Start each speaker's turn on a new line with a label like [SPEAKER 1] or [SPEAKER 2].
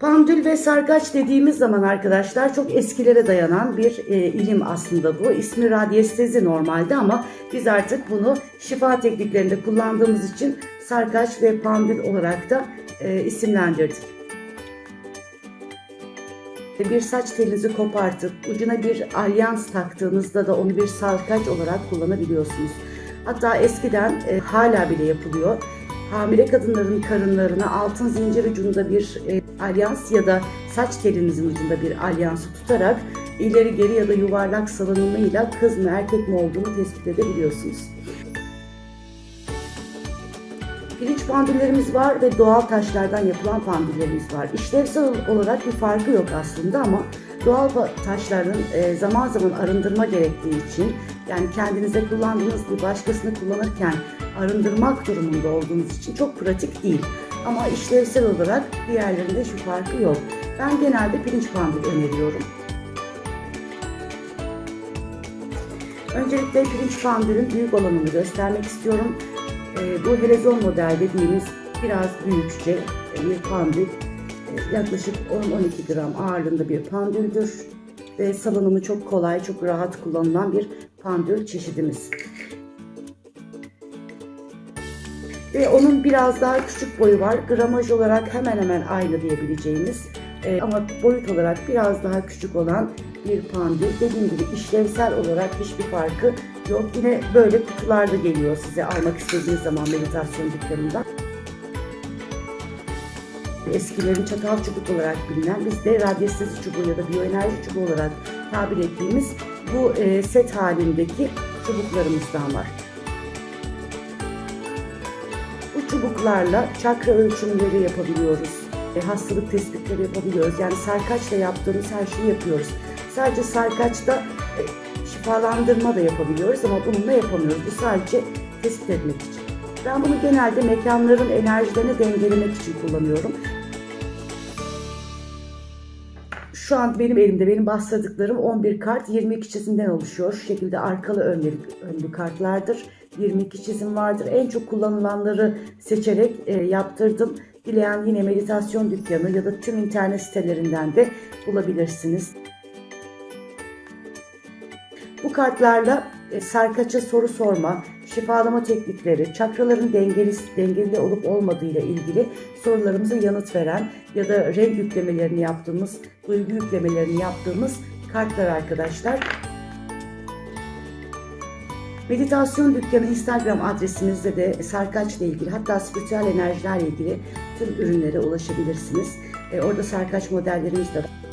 [SPEAKER 1] Pandül ve sarkaç dediğimiz zaman arkadaşlar çok eskilere dayanan bir e, ilim aslında bu. İsmi radyestezi normalde ama biz artık bunu şifa tekniklerinde kullandığımız için sarkaç ve pandül olarak da e, isimlendirdik. Bir saç telinizi kopartıp ucuna bir alyans taktığınızda da onu bir sarkaç olarak kullanabiliyorsunuz. Hatta eskiden e, hala bile yapılıyor. Hamile kadınların karınlarına altın zincir ucunda bir e, alyans ya da saç telinizin ucunda bir alyansı tutarak ileri geri ya da yuvarlak salınımıyla kız mı erkek mi olduğunu tespit edebiliyorsunuz. Pirinç pandüllerimiz var ve doğal taşlardan yapılan pandüllerimiz var. İşlevsel olarak bir farkı yok aslında ama doğal taşların e, zaman zaman arındırma gerektiği için yani kendinize kullandığınız bir başkasını kullanırken arındırmak durumunda olduğunuz için çok pratik değil. Ama işlevsel olarak diğerlerinde şu farkı yok. Ben genelde pirinç pandül öneriyorum. Öncelikle pirinç pandülün büyük olanını göstermek istiyorum. Ee, bu helezon model dediğimiz biraz büyükçe bir pandül. Ee, yaklaşık 10-12 gram ağırlığında bir pandüldür. Ve salınımı çok kolay, çok rahat kullanılan bir pandül çeşidimiz. Ve onun biraz daha küçük boyu var. Gramaj olarak hemen hemen aynı diyebileceğimiz e, ama boyut olarak biraz daha küçük olan bir pandül. Dediğim gibi işlevsel olarak hiçbir farkı yok. Yine böyle kutularda geliyor size almak istediğiniz zaman meditasyon dükkanından. Eskilerin çatal çubuk olarak bilinen, bizde radyestezi çubuğu ya da biyoenerji çubuğu olarak tabir ettiğimiz bu e, set halindeki çubuklarımızdan var. Çubuklarla çakra ölçümleri yapabiliyoruz. E, hastalık tespitleri yapabiliyoruz. Yani sarkaçla yaptığımız her şeyi yapıyoruz. Sadece sarkaçta e, şifalandırma da yapabiliyoruz ama bununla yapamıyoruz. Bu sadece tespit etmek için. Ben bunu genelde mekanların enerjilerini dengelemek için kullanıyorum. Şu an benim elimde benim bastırdıklarım 11 kart 22 çizimden oluşuyor. Şu şekilde arkalı önlü, önlü kartlardır. 22 çizim vardır. En çok kullanılanları seçerek e, yaptırdım. Dileyen yine meditasyon dükkanı ya da tüm internet sitelerinden de bulabilirsiniz. Bu kartlarla sarkaça soru sorma, şifalama teknikleri, çakraların dengeli, dengeli olup olmadığı ile ilgili sorularımıza yanıt veren ya da renk yüklemelerini yaptığımız, duygu yüklemelerini yaptığımız kartlar arkadaşlar. Meditasyon Dükkanı Instagram adresimizde de sarkaçla ilgili hatta spiritüel enerjilerle ilgili tüm ürünlere ulaşabilirsiniz. E, orada sarkaç modellerimiz de var.